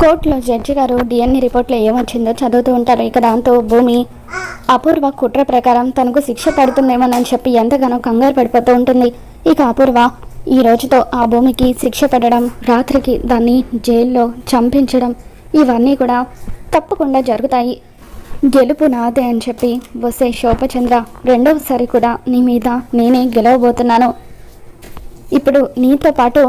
కోర్టులో జడ్జి గారు డిఎన్ఏ రిపోర్ట్లో ఏమొచ్చిందో చదువుతూ ఉంటారు. ఇక దాంతో భూమి అపూర్వ కుట్ర ప్రకారం తనకు శిక్ష పడుతుందేమోనని చెప్పి ఎంతగానో కంగారు పడిపోతూ ఉంటుంది. ఇక అపూర్వ ఈ రోజుతో ఆ భూమికి శిక్ష పెట్టడం రాత్రికి దాన్ని జైల్లో చంపించడం ఇవన్నీ కూడా తప్పకుండా జరుగుతాయి. గెలుపు నాదే అని చెప్పి వసే శోభచంద్ర రెండవసారి కూడా నీ మీద నేనే గెలవబోతున్నాను. ఇప్పుడు నీతో పాటు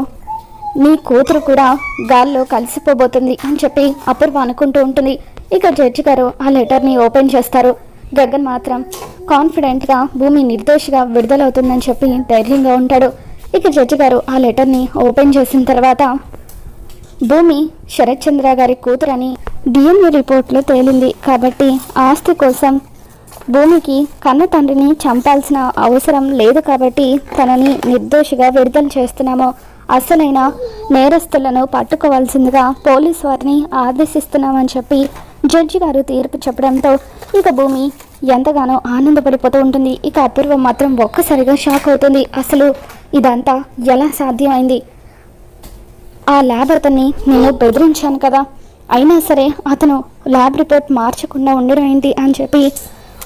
నీ కూతురు కూడా గాల్లో కలిసిపోబోతుంది అని చెప్పి అపూర్వ అనుకుంటూ ఉంటుంది. ఇక జడ్జి గారు ఆ లెటర్ని ఓపెన్ చేస్తారు. గగన్ మాత్రం కాన్ఫిడెంట్గా భూమి నిర్దోషిగా విడుదలవుతుందని చెప్పి ధైర్యంగా ఉంటాడు. ఇక జడ్జి గారు ఆ లెటర్ని ఓపెన్ చేసిన తర్వాత భూమి శరత్ చంద్ర గారి కూతురని డిఎన్ఏ రిపోర్ట్లో తేలింది. కాబట్టి ఆస్తి కోసం భూమికి కన్న తండ్రిని చంపాల్సిన అవసరం లేదు కాబట్టి తనని నిర్దోషిగా విడుదల చేస్తున్నాము. అసలైన నేరస్తులను పట్టుకోవాల్సిందిగా పోలీస్ వారిని ఆదేశిస్తున్నామని చెప్పి జడ్జి గారు తీర్పు చెప్పడంతో ఇక భూమి ఎంతగానో ఆనందపడిపోతూ ఉంటుంది. ఇక అపూర్వం మాత్రం ఒక్కసారిగా షాక్ అవుతుంది. అసలు ఇదంతా ఎలా సాధ్యమైంది? ఆ ల్యాబ్ అతన్ని నేను బెదిరించాను కదా. అయినా సరే అతను ల్యాబ్ రిపోర్ట్ మార్చకుండా ఉండడం ఏంటి అని చెప్పి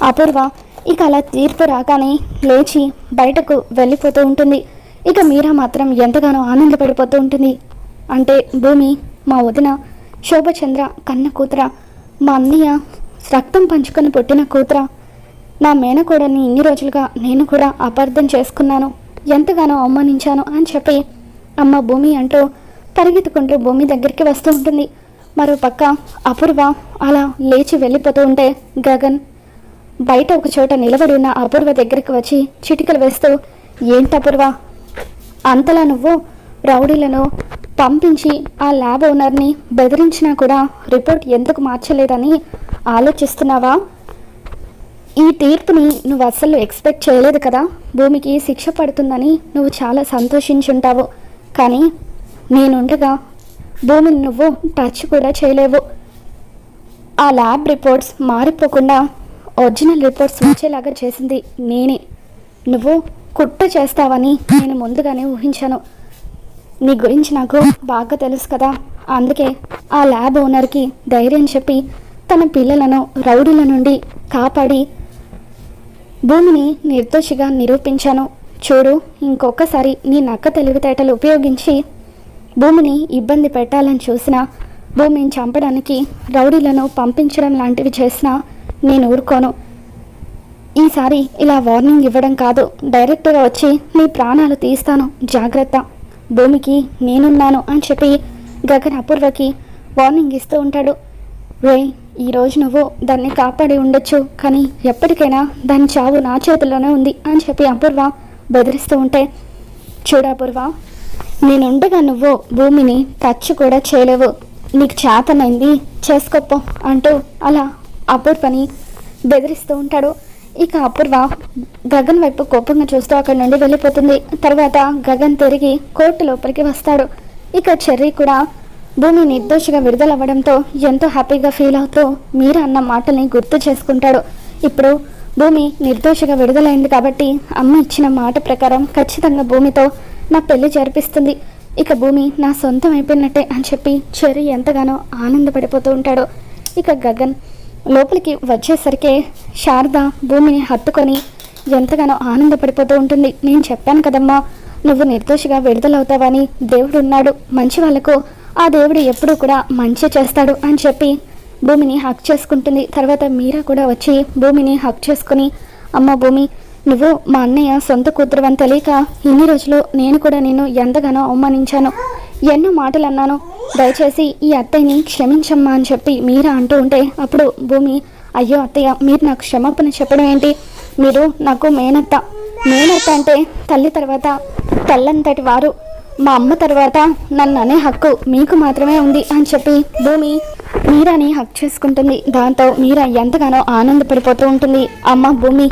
అపూర్వ ఇక అలా తీర్పు రాగానే లేచి బయటకు వెళ్ళిపోతూ ఉంటుంది. ఇక మీరా మాత్రం ఎంతగానో ఆనందపడిపోతూ ఉంటుంది. అంటే భూమి మా వదిన శోభచంద్ర కన్న కూతుర మా అన్నయ్య రక్తం పంచుకొని పుట్టిన కూతుర నా మేనకోడని ఇన్ని రోజులుగా నేను కూడా అపార్థం చేసుకున్నాను. ఎంతగానో అవమానించాను అని చెప్పి అమ్మ భూమి అంటూ పరిగెత్తుకుంటూ భూమి దగ్గరికి వస్తూ ఉంటుంది. మరో పక్క అపూర్వ అలా లేచి వెళ్ళిపోతూ ఉంటే గగన్ బయట ఒక చోట నిలబడి ఉన్న అపూర్వ దగ్గరికి వచ్చి చిటికలు వేస్తూ ఏంటి అపూర్వ? అంతలా నువ్వు రౌడీలను పంపించి ఆ ల్యాబ్ ఓనర్ని బెదిరించినా కూడా రిపోర్ట్ ఎందుకు మార్చలేదని ఆలోచిస్తున్నావా? ఈ తీర్పుని నువ్వు అస్సలు ఎక్స్పెక్ట్ చేయలేదు కదా? భూమికి శిక్ష పడుతుందని నువ్వు చాలా సంతోషించుంటావు. కానీ నేనుండగా భూమిని నువ్వు టచ్ కూడా చేయలేవు. ఆ ల్యాబ్ రిపోర్ట్స్ మారిపోకుండా ఒరిజినల్ రిపోర్ట్స్ వచ్చేలాగా చేసింది నేనే. నువ్వు కుట్ర చేస్తావని నేను ముందుగానే ఊహించాను. నీ గురించి నాకు బాగా తెలుసు కదా. అందుకే ఆ ల్యాబ్ ఓనర్కి ధైర్యం చెప్పి తన పిల్లలను రౌడీల నుండి కాపాడి భూమిని నిర్దోషిగా నిరూపించాను. చూడు ఇంకొకసారి నీ నక్క తెలివితేటలు ఉపయోగించి భూమిని ఇబ్బంది పెట్టాలని చూసినా భూమిని చంపడానికి రౌడీలను పంపించడం లాంటివి చేసినా నేను ఊరుకోను. ఈసారి ఇలా వార్నింగ్ ఇవ్వడం కాదు. డైరెక్ట్గా వచ్చి నీ ప్రాణాలు తీస్తాను. జాగ్రత్త. భూమికి నేనున్నాను అని చెప్పి గగన్ అపూర్వకి వార్నింగ్ ఇస్తూ ఉంటాడు. రే ఈరోజు నువ్వు దాన్ని కాపాడి ఉండొచ్చు కానీ ఎప్పటికైనా దాని చావు నా చేతుల్లోనే ఉంది అని చెప్పి అపూర్వ బెదిరిస్తూ ఉంటే చూడపూర్వ నేనుండగా నువ్వు భూమిని టచ్ కూడా చేయలేవు. నీకు చేతనైంది చేసుకోపో అంటూ అలా అపూర్వని బెదిరిస్తూ ఉంటాడు. ఇక అపూర్వ గగన్ వైపు కోపంగా చూస్తూ అక్కడి నుండి వెళ్ళిపోతుంది. తర్వాత గగన్ తిరిగి కోర్టు లోపలికి వస్తాడు. ఇక చెర్రీ కూడా భూమి నిర్దోషిగా విడుదలవ్వడంతో ఎంతో హ్యాపీగా ఫీల్ అవుతూ మీరా అన్న మాటల్ని గుర్తు చేసుకుంటాడు. ఇప్పుడు భూమి నిర్దోషిగా విడుదలైంది కాబట్టి అమ్మ ఇచ్చిన మాట ప్రకారం ఖచ్చితంగా భూమితో నా పెళ్ళి జరిపిస్తుంది. ఇక భూమి నా సొంతం అయిపోయినట్టే అని చెప్పి చెర్రీ ఎంతగానో ఆనందపడిపోతూ ఉంటాడు. ఇక గగన్ లోపలికి వచ్చేసరికి శారద భూమిని హత్తుకొని ఎంతగానో ఆనందపడిపోతూ ఉంటుంది. నేను చెప్పాను కదమ్మా నువ్వు నిర్దోషిగా విడుదలవుతావని దేవుడు ఉన్నాడు. మంచి వాళ్ళకు ఆ దేవుడు ఎప్పుడూ కూడా మంచి చేస్తాడు అని చెప్పి భూమిని హక్ చేసుకుంటుంది. తర్వాత మీరా కూడా వచ్చి భూమిని హక్ చేసుకుని అమ్మ భూమి నువ్వు మా అన్నయ్య సొంత కూతురు అని తెలియక ఇన్ని రోజులు నేను కూడా నిన్ను ఎంతగానో అవమానించాను. ఎన్నో మాటలు అన్నాను. దయచేసి ఈ అత్తయ్యని క్షమించమ్మా అని చెప్పి మీరా అంటూ ఉంటే అప్పుడు భూమి అయ్యో అత్తయ్య మీరు నాకు క్షమాపణ చెప్పడం ఏంటి? మీరు నాకు మేనత్త. మేనత్త అంటే తల్లి తర్వాత తల్లంతటి వారు. మా అమ్మ తర్వాత నన్ను అనే హక్కు మీకు మాత్రమే ఉంది అని చెప్పి భూమి మీరాని హక్ చేసుకుంటుంది. దాంతో మీరా ఎంతగానో ఆనందపడిపోతూ ఉంటుంది. అమ్మ భూమి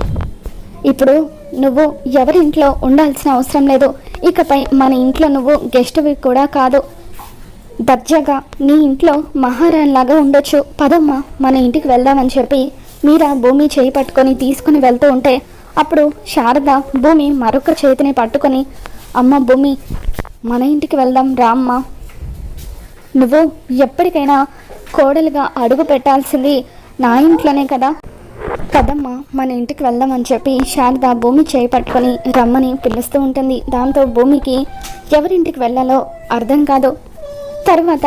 ఇప్పుడు నువ్వు ఎవరింట్లో ఉండాల్సిన అవసరం లేదు. ఇకపై మన ఇంట్లో నువ్వు గెస్ట్వి కూడా కాదు. దర్జాగా నీ ఇంట్లో మహారాణిలాగా ఉండొచ్చు. పదమ్మా మన ఇంటికి వెళ్దామని చెప్పి మీరా భూమి చేయి పట్టుకొని తీసుకుని వెళ్తూ ఉంటే అప్పుడు శారద భూమి మరొక చేతిని పట్టుకొని అమ్మ భూమి మన ఇంటికి వెళ్దాం రామ్మ నువ్వు ఎప్పటికైనా కోడలుగా అడుగు పెట్టాల్సింది నా ఇంట్లోనే కదా. కదమ్మా మన ఇంటికి వెళ్దామని చెప్పి శారద భూమి చేయి పట్టుకొని రమ్మని పిలుస్తూ ఉంటుంది. దాంతో భూమికి ఎవరింటికి వెళ్ళాలో అర్థం కాదు. తర్వాత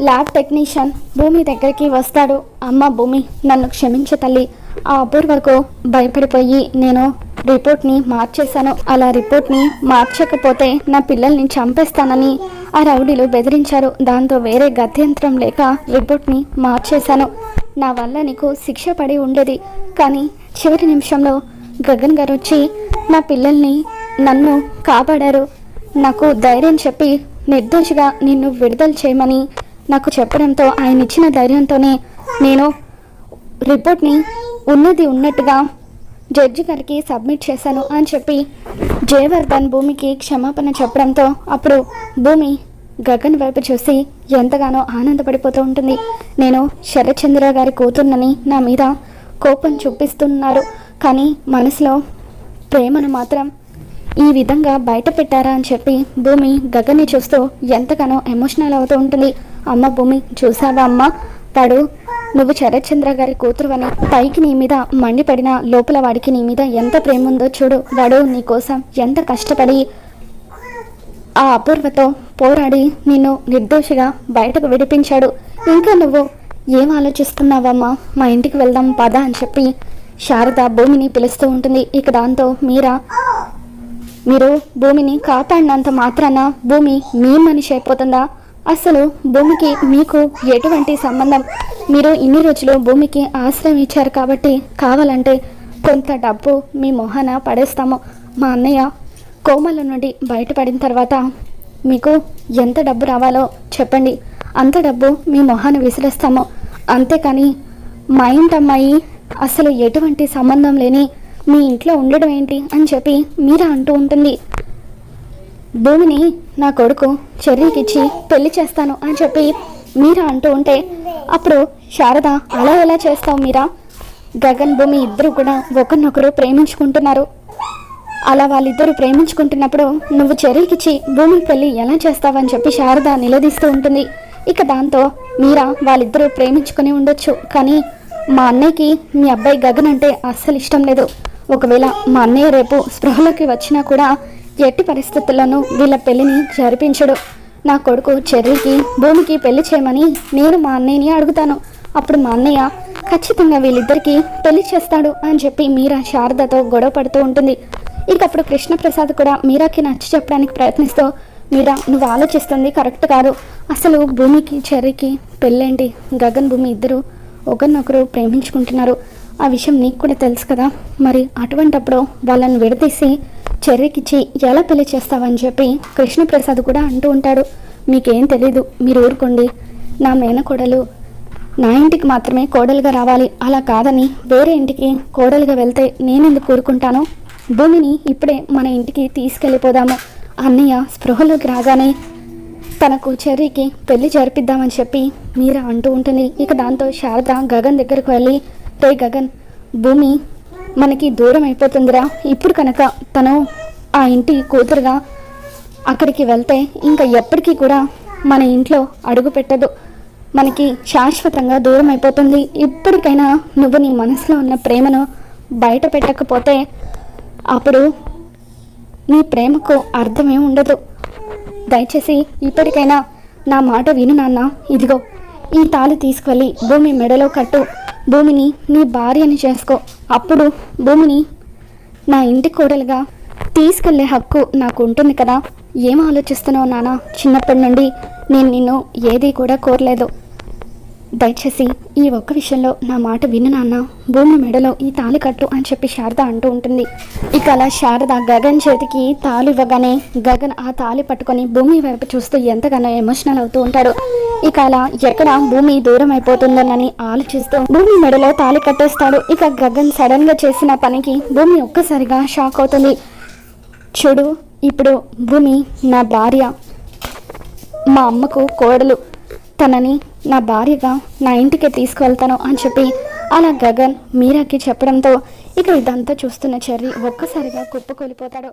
ల్యాబ్ టెక్నీషియన్ భూమి దగ్గరికి వస్తాడు. అమ్మ భూమి నన్ను క్షమించు తల్లి. ఆ అపూర్వకు భయపడిపోయి నేను రిపోర్ట్ని మార్చేశాను. అలా రిపోర్ట్ని మార్చకపోతే నా పిల్లల్ని చంపేస్తానని ఆ రౌడీలు బెదిరించారు. దాంతో వేరే గత్యంతరం లేక రిపోర్ట్ని మార్చేశాను. నా వల్ల నీకు శిక్ష పడి ఉండేది. కానీ చివరి నిమిషంలో గగన్ గారు వచ్చి నా పిల్లల్ని నన్ను కాపాడారు. నాకు ధైర్యం చెప్పి నిర్దోషిగా నిన్ను విడుదల చేయమని నాకు చెప్పడంతో ఆయన ఇచ్చిన ధైర్యంతోనే నేను రిపోర్ట్ని ఉన్నది ఉన్నట్టుగా జడ్జి గారికి సబ్మిట్ చేశాను అని చెప్పి జయవర్ధన్ భూమికి క్షమాపణ చెప్పడంతో అప్పుడు భూమి గగన్ వైపు చూసి ఎంతగానో ఆనందపడిపోతూ ఉంటుంది. నేను శరత్చంద్ర గారి కూతుర్నని నా మీద కోపం చూపిస్తున్నారు కానీ మనసులో ప్రేమను మాత్రం ఈ విధంగా బయట పెట్టారా అని చెప్పి భూమి గగన్ని చూస్తూ ఎంతగానో ఎమోషనల్ అవుతూ ఉంటుంది. అమ్మ భూమి చూసావా అమ్మ? వాడు నువ్వు శరత్చంద్ర గారి కూతురు అని పైకి నీ మీద మండిపడిన లోపల వాడికి నీ మీద ఎంత ప్రేమ ఉందో చూడు. వాడు నీ కోసం ఎంత కష్టపడి ఆ అపూర్వతో పోరాడి నిన్ను నిర్దోషిగా బయటకు విడిపించాడు. ఇంకా నువ్వు ఏం ఆలోచిస్తున్నావమ్మా మా ఇంటికి వెళ్దాం పద అని చెప్పి శారద భూమిని పిలుస్తూ ఉంటుంది. ఇక దాంతో మీరా మీరు భూమిని కాపాడినంత మాత్రాన భూమి మీ మనిషి అయిపోతుందా? అసలు భూమికి మీకు ఎటువంటి సంబంధం? మీరు ఇన్ని రోజులు భూమికి ఆశ్రయం ఇచ్చారు కాబట్టి కావాలంటే కొంత డబ్బు మీ మొహన పడేస్తాము. మా అన్నయ్య కోమల నుండి బయటపడిన తర్వాత మీకు ఎంత డబ్బు రావాలో చెప్పండి. అంత డబ్బు మీ మొహాన్ని విసిరేస్తాము. అంతేకాని మా ఇంటమ్మాయి అసలు ఎటువంటి సంబంధం లేని మీ ఇంట్లో ఉండడం ఏంటి అని చెప్పి మీరా అంటూ ఉంటుంది. భూమిని నా కొడుకు చెర్రీకిచ్చి పెళ్ళి చేస్తాను అని చెప్పి మీరా అంటూ ఉంటే అప్పుడు శారద అలా ఎలా చేస్తావు మీరా? గగన్ భూమి ఇద్దరు కూడా ఒకరినొకరు ప్రేమించుకుంటున్నారు. అలా వాళ్ళిద్దరూ ప్రేమించుకుంటున్నప్పుడు నువ్వు చెర్రీకిచ్చి భూమికి పెళ్ళి ఎలా చేస్తావని చెప్పి శారద నిలదీస్తూ ఉంటుంది. ఇక దాంతో మీరా వాళ్ళిద్దరూ ప్రేమించుకొని ఉండొచ్చు. కానీ మా అన్నయ్యకి మీ అబ్బాయి గగన్ అంటే అస్సలు ఇష్టం లేదు. ఒకవేళ మా అన్నయ్య రేపు స్పృహలోకి వచ్చినా కూడా ఎట్టి పరిస్థితుల్లోనూ వీళ్ళ పెళ్ళిని జరిపించడు. నా కొడుకు చెర్రీకి భూమికి పెళ్ళి చేయమని నేను మా అన్నయ్యని అడుగుతాను. అప్పుడు మా అన్నయ్య ఖచ్చితంగా వీళ్ళిద్దరికీ పెళ్ళి చేస్తాడు అని చెప్పి మీరా శారదతో గొడవ పడుతూ ఉంటుంది. ఇక అప్పుడు కృష్ణప్రసాద్ కూడా మీరాకి నచ్చి చెప్పడానికి ప్రయత్నిస్తూ మీరా నువ్వు ఆలోచిస్తుంది కరెక్ట్ కాదు. అసలు భూమికి చెర్రీకి పెళ్ళేంటి? గగన్ భూమి ఇద్దరు ఒకరినొకరు ప్రేమించుకుంటున్నారు. ఆ విషయం నీకు కూడా తెలుసు కదా. మరి అటువంటప్పుడు వాళ్ళని విడదీసి చెర్రీకిచ్చి ఎలా పెళ్ళి చేస్తావని చెప్పి కృష్ణప్రసాద్ కూడా అంటూ ఉంటాడు. మీకేం తెలీదు మీరు ఊరుకోండి. నా మేనకోడలు నా ఇంటికి మాత్రమే కోడలుగా రావాలి. అలా కాదని వేరే ఇంటికి కోడలుగా వెళ్తే నేనెందుకు కోరుకుంటాను భూమిని ఇప్పుడే మన ఇంటికి తీసుకెళ్ళిపోదాము. అన్నయ్య స్పృహలోకి రాగానే తనకు చెర్రీకి పెళ్ళి జరిపిద్దామని చెప్పి మీరా అంటూ ఉంటుంది ఇక దాంతో శారద గగన్ దగ్గరకు వెళ్ళి టే గగన్ భూమి మనకి దూరం అయిపోతుందిరా. ఇప్పుడు కనుక తను ఆ ఇంటి కూతురుగా అక్కడికి వెళ్తే ఇంకా ఎప్పటికీ కూడా మన ఇంట్లో అడుగు పెట్టదు. మనకి శాశ్వతంగా దూరం అయిపోతుంది. ఇప్పటికైనా నువ్వు నీ మనసులో ఉన్న ప్రేమను బయట పెట్టకపోతే అప్పుడు నీ ప్రేమకు అర్థమే ఉండదు. దయచేసి ఇప్పటికైనా నా మాట విను నాన్న. ఇదిగో ఈ తాళి తీసుకువెళ్ళి భూమి మెడలో కట్టు. భూమిని నీ భార్యని చేసుకో. అప్పుడు భూమిని నా ఇంటి కోడలుగా తీసుకెళ్ళే హక్కు నాకు ఉంటుంది కదా. ఏం ఆలోచిస్తున్నావు నాన్న చిన్నప్పటి నుండి నేను నిన్ను ఏది కూడా కోరలేదు. దయచేసి ఈ ఒక్క విషయంలో నా మాట విను నాన్న. భూమి మెడలో ఈ తాళి కట్టు అని చెప్పి శారద అంటూ ఉంటుంది. ఇక అలా శారద గగన్ చేతికి తాళి ఇవ్వగానే గగన్ ఆ తాళి పట్టుకొని భూమి వైపు చూస్తూ ఎంతగానో ఎమోషనల్ అవుతూ ఉంటాడు. ఇక అలా ఎక్కడ భూమి దూరం అయిపోతుందోనని ఆలోచిస్తూ భూమి మెడలో తాళి కట్టేస్తాడు. ఇక గగన్ సడన్గా చేసిన పనికి భూమి ఒక్కసారిగా షాక్ అవుతుంది. చూడు ఇప్పుడు భూమి నా భార్య మా అమ్మకు కోడలు. తనని నా భార్యగా నా ఇంటికి తీసుకువెళ్తాను అని చెప్పి అలా గగన్ మీరాకి చెప్పడంతో ఇక ఇదంతా చూస్తున్న చెర్రీ ఒక్కసారిగా కుప్పకూలిపోతాడు.